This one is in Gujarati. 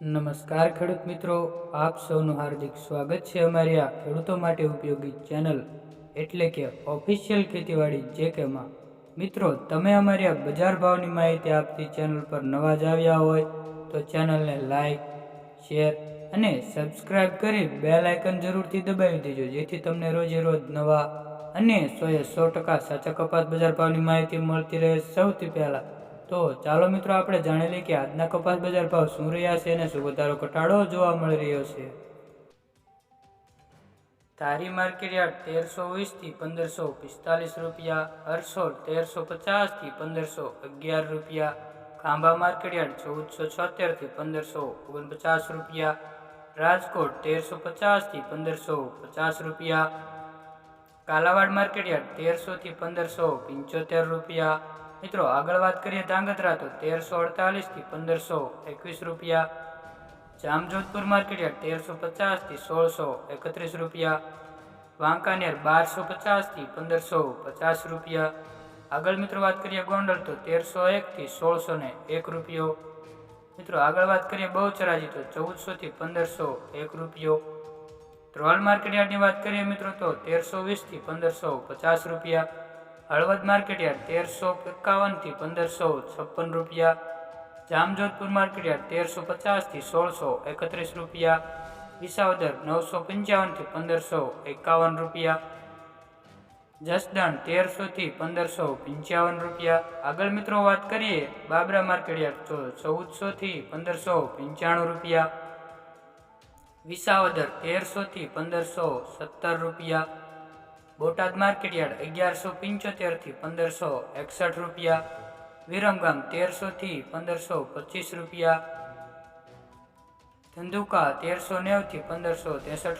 નમસ્કાર ખેડૂત મિત્રો, આપ સૌનું હાર્દિક સ્વાગત છે અમારી આ ખેડૂતો માટે ઉપયોગી ચેનલ એટલે કે ઓફિશિયલ ખેતીવાડી જે કેમાં મિત્રો, તમે અમારી આ બજાર ભાવની માહિતી આપતી ચેનલ પર નવા જ આવ્યા હોય, તો ચેનલને લાઈક, શેર અને સબસ્ક્રાઈબ કરી બે લાયકન જરૂરથી દબાવી દેજો, જેથી તમને રોજે રોજ નવા અને સોએ સો ટકા સાચા કપાસ બજાર ભાવની માહિતી મળતી રહે સૌથી પહેલા. તો ચાલો મિત્રો, આપણે જાણી લઈએ કે આજના કપાસ બજાર ભાવ શું રહ્યા છે અને શું વધારો ઘટાડો જોવા મળી રહ્યો છે. ધારી માર્કેટ યાર્ડ તેરસો વીસથી પંદરસો પિસ્તાલીસ રૂપિયા હરસોલ તેરસો પચાસથી પંદરસો અગિયાર રૂપિયા, ખાંભા માર્કેટ યાર્ડ ચૌદસો છોતેરથી પંદરસો ઓગણપચાસ રૂપિયા, રાજકોટ તેરસો પચાસથી પંદરસો પચાસ રૂપિયા, કાલાવાડ માર્કેટ યાર્ડ તેરસોથી પંદરસો પંચોતેર રૂપિયા મિત્રો, આગળ વાત કરીએ ધાંગધ્રા તો તેરસો અડતાલીસથી પંદરસો એકવીસ રૂપિયા. જામજોધપુર માર્કેટ યાર્ડ તેરસો પચાસથી સોળસો એકત્રીસ રૂપિયા. વાંકાનેર બારસો પચાસથી પંદરસો પચાસ રૂપિયા. આગળ મિત્રો વાત કરીએ ગોંડલ તો તેરસો એકથી સોળસો ને એક રૂપિયો. મિત્રો, આગળ વાત કરીએ બહુચરાજી તો ચૌદસોથી પંદરસો એક રૂપિયો. ત્રોલ માર્કેટ યાર્ડની વાત કરીએ મિત્રો તો તેરસો વીસથી પંદરસો પચાસ રૂપિયા. હળવદ માર્કેટયાર્ડ તેરસો એકાવનથી પંદરસો છપ્પન રૂપિયા. જામજોધપુર માર્કેટયાર્ડ તેરસો પચાસથી સોળસો એકત્રીસ રૂપિયા. વિસાવદર નવસો પંચાવનથી પંદરસો એકાવન રૂપિયા. જસદણ તેરસોથી પંદરસો પંચાવન રૂપિયા. આગળ મિત્રો વાત કરીએ બાબરા માર્કેટયાર્ડ ચૌદસોથી પંદરસો પંચાણું રૂપિયા. વિસાવદર તેરસોથી પંદરસો સત્તર રૂપિયા. બોટાદ માર્કેટ યાર્ડ અગિયારસો પંચોતેરથી પંદરસો એકસઠ રૂપિયા, વિરમગામ તેરસોથી પંદરસો પચીસ રૂપિયા, ધંધુકા તેરસો નેવથી પંદરસો ત્રેસઠ